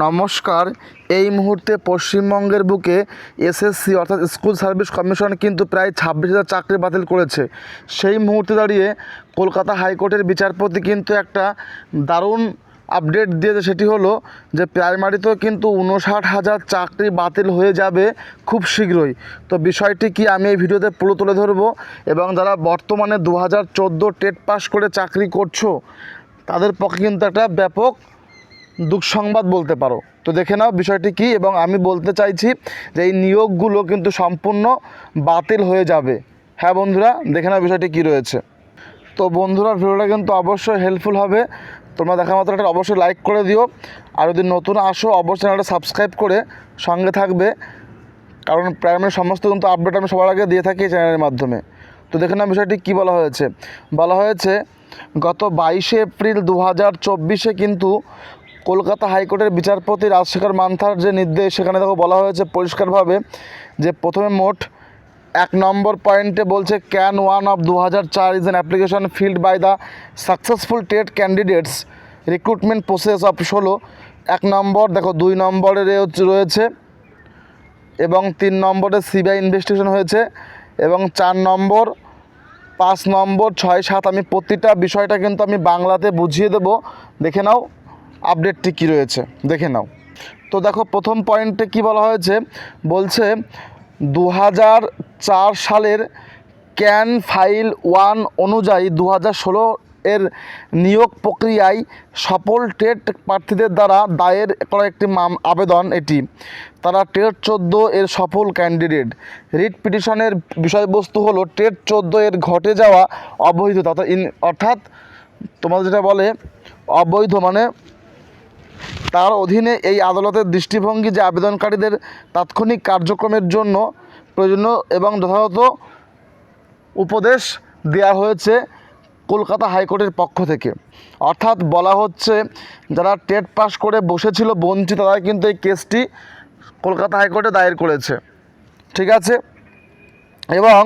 নমস্কার। এই মুহূর্তে পশ্চিমবঙ্গের বুকে এসএসসি অর্থাৎ স্কুল সার্ভিস কমিশন কিন্তু প্রায় ছাব্বিশ হাজার চাকরি বাতিল করেছে। সেই মুহূর্তে দাঁড়িয়ে কলকাতা হাইকোর্টের বিচারপতি কিন্তু একটা দারুণ আপডেট দিয়েছে। সেটি হলো যে প্রাইমারিতেও কিন্তু উনষাট হাজার চাকরি বাতিল হয়ে যাবে খুব শীঘ্রই। তো বিষয়টি কি আমি এই ভিডিওতে পুরো তুলে ধরবো এবং যারা বর্তমানে দু হাজার চোদ্দ টেট পাস করে চাকরি করছ, তাদের পক্ষে কিন্তু একটা ব্যাপক দুঃসংবাদ বলতে পারো। তো দেখে নাও বিষয়টি কী এবং আমি বলতে চাইছি যে এই নিয়োগগুলো কিন্তু সম্পূর্ণ বাতিল হয়ে যাবে। হ্যাঁ বন্ধুরা, দেখে নাও বিষয়টি কী রয়েছে। তো বন্ধুরা, ভিডিওটা কিন্তু অবশ্যই হেল্পফুল হবে। তোমরা দেখা মাত্র একটা অবশ্যই লাইক করে দিও। আর যদি নতুন আসো, অবশ্যই চ্যানেলটা সাবস্ক্রাইব করে সঙ্গে থাকবে। কারণ প্রাইমারি সমস্ত কিন্তু আপডেট আমি সবার আগে দিয়ে থাকি চ্যানেলের মাধ্যমে। তো দেখে নাও বিষয়টি কী বলা হয়েছে। বলা হয়েছে, গত বাইশে এপ্রিল দু হাজার চব্বিশে কিন্তু কলকাতা হাইকোর্টের বিচারপতি রাজশেখর মান্থার যে নির্দেশ, সেখানে দেখো বলা হয়েছে পরিষ্কারভাবে যে প্রথমে মোট এক নম্বর পয়েন্টে বলছে ক্যান ওয়ান অফ দু হাজার চার is an application filed by the successful TET candidates recruitment process of ষোলো। এক নম্বর, দেখো দুই নম্বরের রয়েছে এবং তিন নম্বরে সিবিআই ইনভেস্টিগেশন হয়েছে এবং চার নম্বর, পাঁচ নম্বর, ছয়, সাত, আমি প্রতিটা বিষয়টা কিন্তু আমি বাংলাতে বুঝিয়ে দেব। দেখে নাও। আপডেটটি কী রয়েছে? দেখে নাও। তো দেখো, প্রথম পয়েন্টে কি বলা হয়েছে? বলছে দু হাজার চার সালের ক্যান ফাইল ওয়ান অনুযায়ী দু হাজার ষোলো এর নিয়োগ প্রক্রিয়ায় সফল টেট প্রার্থীদের দ্বারা দায়ের করা একটি আবেদন এটি। তারা টেট চোদ্দ এর সফল ক্যান্ডিডেট। রিট পিটিশনের বিষয়বস্তু হলো, টেট চোদ্দ এর ঘটে যাওয়া অবৈধতা অর্থাৎ তোমাদের যেটা বলে, অবৈধ মানে তার অধীনে এই আদালতের দৃষ্টিভঙ্গি যে আবেদনকারীদের তাৎক্ষণিক কার্যক্রমের জন্য প্রয়োজনীয় এবং যথাযথ উপদেশ দেওয়া হয়েছে কলকাতা হাইকোর্টের পক্ষ থেকে। অর্থাৎ বলা হচ্ছে, যারা টেট পাস করে বসেছিল, বঞ্চিত, তারা কিন্তু এই কেসটি কলকাতা হাইকোর্টে দায়ের করেছে। ঠিক আছে? এবং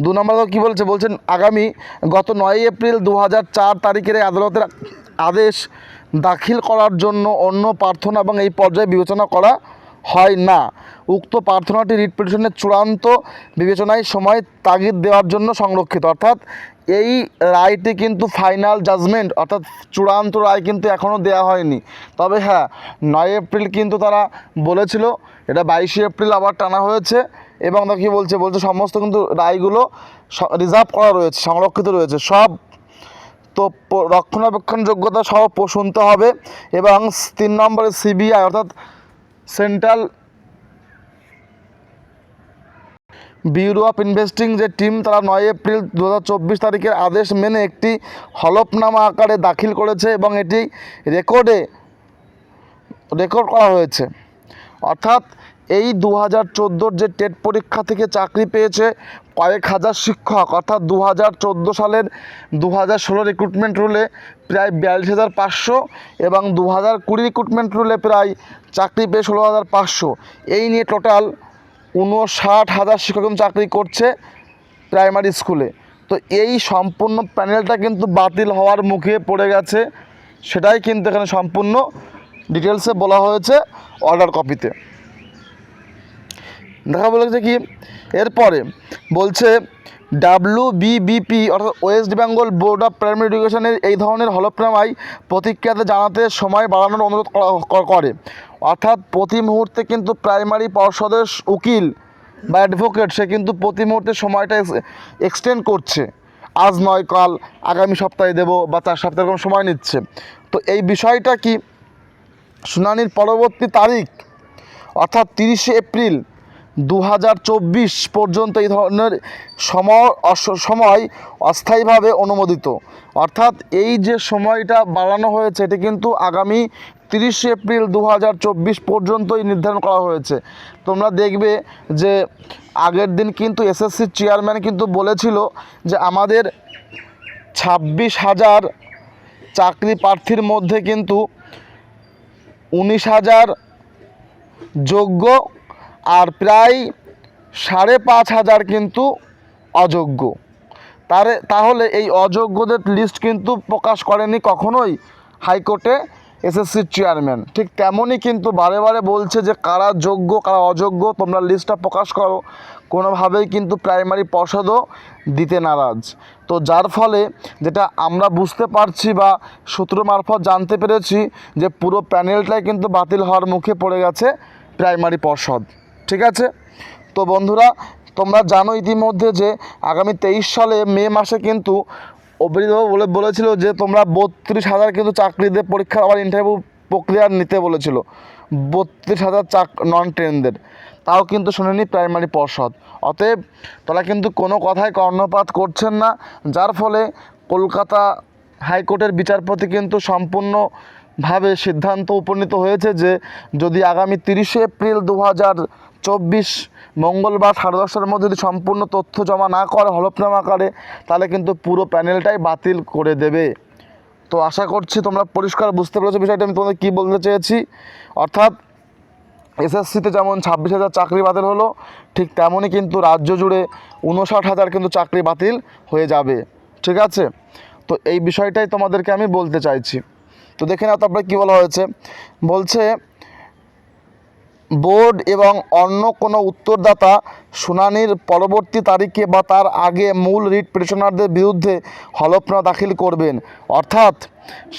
দু নম্বর কী বলছে? বলছেন, আগামী গত নয় এপ্রিল দু হাজার চার তারিখের আদালতের আদেশ দাখিল করার জন্য অন্য প্রার্থনা এবং এই পর্যায়ে বিবেচনা করা হয় না। উক্ত প্রার্থনাটি রিট পিটিশনের চূড়ান্ত বিবেচনায় সময় তাগিদ দেওয়ার জন্য সংরক্ষিত। অর্থাৎ এই রায়টি কিন্তু ফাইনাল জাজমেন্ট, অর্থাৎ চূড়ান্ত রায় কিন্তু এখনও দেওয়া হয়নি। তবে হ্যাঁ নয় এপ্রিল কিন্তু তারা বলেছিল, এটা বাইশে এপ্রিল আবার টানা হয়েছে এবং তারা কী বলছে বলছে সমস্ত কিন্তু রায়গুলো রিজার্ভ করা রয়েছে, সংরক্ষিত রয়েছে। সব তো রক্ষণাবেক্ষণ যোগ্যতা সহ প- শুনতে হবে এবং তিন নম্বরে সিবিআই, অর্থাৎ সেন্ট্রাল ব্যুরো অফ ইনভেস্টিং যে টিম, তারা নয় এপ্রিল দু হাজার চব্বিশ তারিখের আদেশ মেনে একটি হলফনামা আকারে দাখিল করেছে এবং এটি রেকর্ডে, রেকর্ড করা হয়েছে। অর্থাৎ এই দু হাজার চোদ্দোর যে টেট পরীক্ষা থেকে চাকরি পেয়েছে কয়েক হাজার শিক্ষক, অর্থাৎ দু হাজার চোদ্দ সালের দু হাজার ষোলো রিক্রুটমেন্ট রুলে প্রায় বিয়াল্লিশ হাজার পাঁচশো এবং দু হাজার কুড়ি রিক্রুটমেন্ট রুলে প্রায় চাকরি পেয়ে ষোলো হাজার পাঁচশো। এই নিয়ে টোটাল উনষাট হাজার শিক্ষক চাকরি করছে প্রাইমারি স্কুলে তো এই সম্পূর্ণ প্যানেলটা কিন্তু বাতিল হওয়ার মুখে পড়ে গেছে। সেটাই কিন্তু এখানে সম্পূর্ণ ডিটেলসে বলা হয়েছে অর্ডার কপিতে দেখা বলেছে কি? এরপরে বলছে ডাব্লিউ বিবিপি অর্থাৎ West Bengal board of primary এডুকেশনের এই ধরনের হলফনামায় প্রতিক্রিয়াতে জানাতে সময় বাড়ানোর অনুরোধ করে অর্থাৎ প্রতি মুহূর্তে কিন্তু প্রাইমারি পর্ষদের উকিল বা অ্যাডভোকেট সে কিন্তু প্রতি মুহূর্তে সময়টা এক্সটেন্ড করছে। আজ নয়, কাল, আগামী সপ্তাহে দেবো বা চার সপ্তাহ এরকম সময় নিচ্ছে। তো এই বিষয়টা কি? শুনানির পরবর্তী তারিখ, অর্থাৎ তিরিশে এপ্রিল দু হাজার চব্বিশ পর্যন্ত এই ধরনের অস- সময় অস্থায়ীভাবে অনুমোদিত। অর্থাৎ এই যে সময়টা বাড়ানো হয়েছে, এটি কিন্তু আগামী তিরিশে এপ্রিল দু হাজার চব্বিশ পর্যন্তই নির্ধারণ করা হয়েছে। তোমরা দেখবে যে আগের দিন কিন্তু এসএসসির চেয়ারম্যান কিন্তু বলেছিল যে আমাদের ছাব্বিশ হাজার চাকরি প্রার্থীর মধ্যে কিন্তু উনিশ হাজার যোগ্য আর প্রায় সাড়ে পাঁচ হাজার কিন্তু অযোগ্য। তারে তাহলে এই অযোগ্যদের লিস্ট কিন্তু প্রকাশ করেনি কখনোই হাইকোর্টে এসএসসির চেয়ারম্যান ঠিক তেমনই কিন্তু বারে বারে বলছে যে কারা যোগ্য, কারা অযোগ্য, তোমরা লিস্টটা প্রকাশ করো। কোনোভাবেই কিন্তু প্রাইমারি পর্ষদও দিতে নারাজ। তো যার ফলে যেটা আমরা বুঝতে পারছি বা সূত্র মারফত জানতে পেরেছি যে পুরো প্যানেলটাই কিন্তু বাতিল হওয়ার মুখে পড়ে গেছে প্রাইমারি পর্ষদ। ঠিক আছে? তো বন্ধুরা, তোমরা জানো ইতিমধ্যে যে আগামী তেইশ সালে মে মাসে কিন্তু অভিজিৎবাবু বলে, বলেছিল যে তোমরা বত্রিশ হাজার কিন্তু চাকরিদের পরীক্ষা আবার ইন্টারভিউ প্রক্রিয়া নিতে বলেছিল। বত্রিশ হাজার চাক নন ট্রেনদের তাও কিন্তু শোনেনি প্রাইমারি পর্ষদ। অতএব তারা কিন্তু কোনো কথায় কর্ণপাত করছেন না, যার ফলে কলকাতা হাইকোর্টের বিচারপতি কিন্তু সম্পূর্ণভাবে সিদ্ধান্ত উপনীত হয়েছে যে যদি আগামী তিরিশে এপ্রিল দু হাজার চব্বিশ মঙ্গলবার সাড়ে দশটার মধ্যে যদি সম্পূর্ণ তথ্য জমা না করে হলফনামা আকারে, তাহলে কিন্তু পুরো প্যানেলটাই বাতিল করে দেবে। তো আশা করছি তোমরা পরিষ্কার বুঝতে পেরেছ বিষয়টা, আমি তোমাদের কী বলতে চেয়েছি? অর্থাৎ এসএসসিতে যেমন ছাব্বিশ হাজার চাকরি বাতিল হলো, ঠিক তেমনই কিন্তু রাজ্য জুড়ে উনষাট হাজার কিন্তু চাকরি বাতিল হয়ে যাবে। ঠিক আছে? তো এই বিষয়টাই তোমাদেরকে আমি বলতে চাইছি। তো দেখে নাও তারপরে কী বলা হয়েছে? বলছে বোর্ড এবং অন্য কোনো উত্তরদাতা শুনানির পরবর্তী তারিখে বা তার আগে মূল রিট পিটিশনারদের বিরুদ্ধে হলফনামা দাখিল করবেন। অর্থাৎ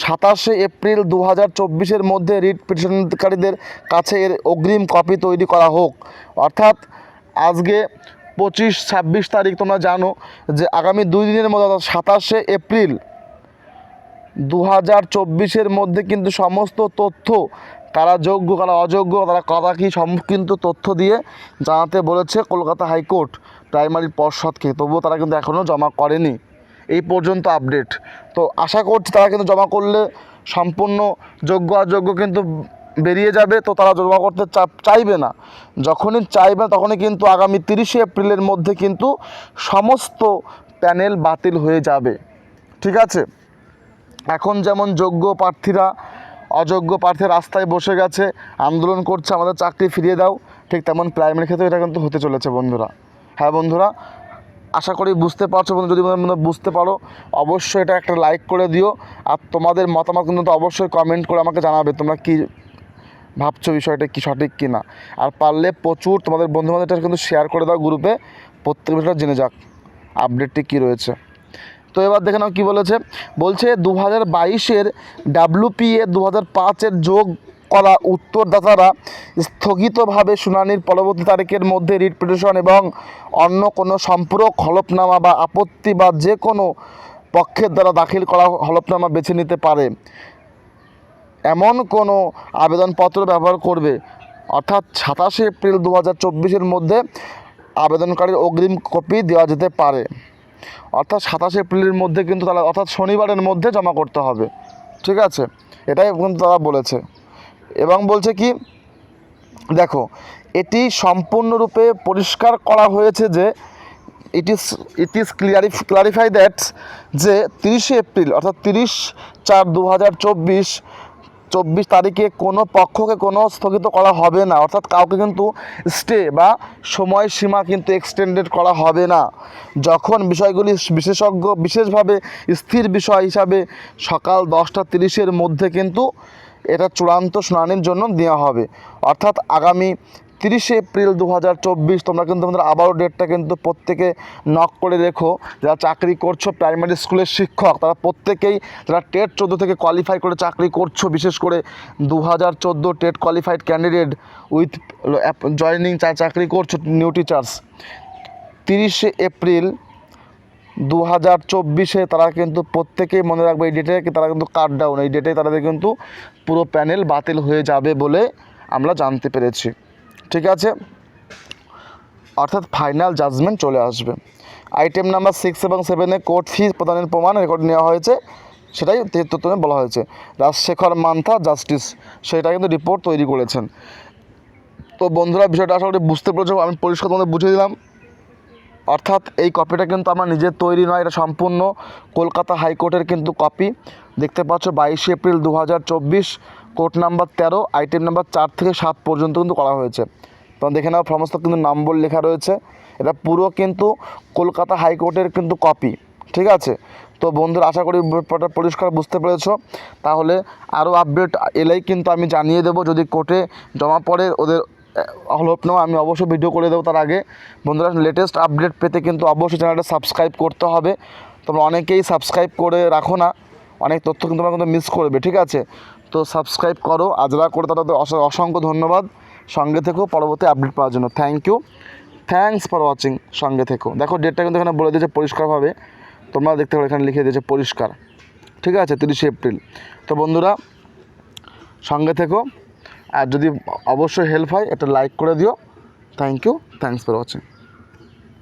সাতাশে এপ্রিল দু হাজার চব্বিশের মধ্যে রিট পিটিশনকারীদের কাছে এর অগ্রিম কপি তৈরি করা হোক। অর্থাৎ আজকে পঁচিশ, ছাব্বিশ তারিখ তোমরা জানো যে আগামী দুই দিনের মধ্যে অর্থাৎ সাতাশে এপ্রিল দু হাজার চব্বিশের মধ্যে কিন্তু সমস্ত তথ্য কারা যোগ্য কারা অযোগ্য, তারা কারা কী কিন্তু তথ্য দিয়ে জানাতে বলেছে কলকাতা হাইকোর্ট প্রাইমারি পর্ষদকে তবুও তারা কিন্তু এখনও জমা করেনি। এই পর্যন্ত আপডেট। তো আশা করছি তারা কিন্তু জমা করলে সম্পূর্ণ যোগ্য, অযোগ্য কিন্তু বেরিয়ে যাবে। তো তারা জমা করতে চাইবে না। যখনই চাইবে না তখনই কিন্তু আগামী তিরিশে এপ্রিলের মধ্যে কিন্তু সমস্ত প্যানেল বাতিল হয়ে যাবে। ঠিক আছে? এখন যেমন যোগ্য প্রার্থীরা অযোগ্য প্রার্থী রাস্তায় বসে গেছে, আন্দোলন করছে, আমাদের চাকরি ফিরিয়ে দাও। ঠিক তেমন প্রাইমারি ক্ষেত্রে এটা কিন্তু হতে চলেছে বন্ধুরা। হ্যাঁ বন্ধুরা, আশা করি বুঝতে পারছ বন্ধু, যদি তোমরা বুঝতে পারো, অবশ্যই এটা একটা লাইক করে দিও। আর তোমাদের মতামত কিন্তু অবশ্যই কমেন্ট করে আমাকে জানাবে, তোমরা কি ভাবছ বিষয়টা, কি সঠিক কি না আর পারলে প্রচুর তোমাদের বন্ধু বান্ধবটা কিন্তু শেয়ার করে দাও গ্রুপে প্রত্যেক বিষয়টা জেনে যাক আপডেটটি কী রয়েছে। তো এবার দেখে নাও কী বলেছে। বলছে দু হাজার বাইশের ডাব্লুপিএ দু হাজার পাঁচের যোগ করা উত্তরদাতারা স্থগিতভাবে শুনানির পরবর্তী তারিখের মধ্যে রিট পিটিশন এবং অন্য কোনো সম্পূরক হলফনামা বা আপত্তি বা যে কোনো পক্ষের দ্বারা দাখিল করা হলফনামা বেছে নিতে পারে। এমন কোনো আবেদনপত্র ব্যবহার করবে। অর্থাৎ সাতাশে এপ্রিল দু হাজার চব্বিশের মধ্যে আবেদনকারীর অগ্রিম কপি দেওয়া যেতে পারে। অর্থাৎ সাতাশে এপ্রিলের মধ্যে কিন্তু তারা, অর্থাৎ শনিবারের মধ্যে জমা করতে হবে। ঠিক আছে? এটাই কিন্তু তারা বলেছে। এবং বলছে কি, দেখো, এটি সম্পূর্ণরূপে পরিষ্কার করা হয়েছে যে it is it is clarif clarify that যে, তিরিশে এপ্রিল, অর্থাৎ তিরিশ চার দু হাজার চব্বিশ চব্বিশ তারিখে কোনো পক্ষকে কোনো স্থগিত করা হবে না। অর্থাৎ কাউকে কিন্তু স্টে বা সময়সীমা কিন্তু এক্সটেন্ডেড করা হবে না। যখন বিষয়গুলি বিশেষজ্ঞ বিশেষভাবে স্থির বিষয় হিসাবে সকাল দশটা তিরিশের মধ্যে কিন্তু এটা চূড়ান্ত শুনানির জন্য দেওয়া হবে। অর্থাৎ আগামী তিরিশে এপ্রিল দু হাজার চব্বিশ। তোমরা কিন্তু তোমাদের আবারও ডেটটা কিন্তু প্রত্যেকে নক করে রেখো যারা চাকরি করছ প্রাইমারি স্কুলের শিক্ষক, তারা প্রত্যেকেই যারা টেট চোদ্দ থেকে কোয়ালিফাই করে চাকরি করছ, বিশেষ করে দু হাজার চোদ্দ TET qualified candidate with joining চাকরি করছ নিউ টিচার্স তিরিশে এপ্রিল দু হাজার চব্বিশে তারা কিন্তু প্রত্যেকেই মনে রাখবে এই ডেটে তারা কিন্তু কাট ডাউন এই ডেটে তাদের কিন্তু পুরো প্যানেল বাতিল হয়ে যাবে বলে আমরা জানতে পেরেছি। ঠিক আছে? অর্থাৎ ফাইনাল জাজমেন্ট চলে আসবে। আইটেম নাম্বার সিক্স এবং সেভেনে কোর্ট ফি প্রদানের প্রমাণ রেকর্ড নেওয়া হয়েছে, সেটাই তেহত্তরে বলা হয়েছে। রাজশেখর মান্থা জাস্টিস সেটা কিন্তু রিপোর্ট তৈরি করেছেন। তো বন্ধুরা, বিষয়টা আশা করি বুঝতে পেরেছ, আমি পরিষ্কার তোমাদের বুঝিয়ে দিলাম। অর্থাৎ এই কপিটা কিন্তু আমার নিজের তৈরি নয়, এটা সম্পূর্ণ কলকাতা হাইকোর্টের কিন্তু কপি দেখতে পাচ্ছ, বাইশে এপ্রিল দু হাজার চব্বিশ কোর্ট নাম্বার তেরো আইটেম নাম্বার চার থেকে সাত পর্যন্ত কিন্তু করা হয়েছে। তো দেখে নাও সমস্ত কিন্তু নম্বর লেখা রয়েছে। এটা পুরো কিন্তু কলকাতা হাইকোর্টের কিন্তু কপি ঠিক আছে? তো বন্ধুরা, আশা করি ব্যাপারটা পরিষ্কার বুঝতে পেরেছ। তাহলে আরও আপডেট এলেই কিন্তু আমি জানিয়ে দেবো, যদি কোর্টে জমা পড়ে ওদের হলফ নেওয়া আমি অবশ্যই ভিডিও করে দেবো তার আগে। বন্ধুরা লেটেস্ট আপডেট পেতে কিন্তু অবশ্যই চ্যানেলটা সাবস্ক্রাইব করতে হবে। তোমরা অনেকেই সাবস্ক্রাইব করে রাখো না, অনেক তথ্য কিন্তু তোমরা কিন্তু মিস করবে, ঠিক আছে? তো সাবস্ক্রাইব করো, আর যারা করে তাদের অসংখ্য ধন্যবাদ। সঙ্গে থেকো, পরবর্তী আপডেট পাওয়ার জন্য। Thank you thanks for watching সঙ্গে থেকো। দেখো ডেটটা কিন্তু এখানে বলে দিয়েছে পরিষ্কারভাবে। তোমরা দেখতে পারো, এখানে লিখে দিয়েছে পরিষ্কার। ঠিক আছে? তিরিশে এপ্রিল। তো বন্ধুরা, সঙ্গে থেকো। আর যদি অবশ্যই হেল্প হয় একটা লাইক করে দিও। Thank you thanks for watching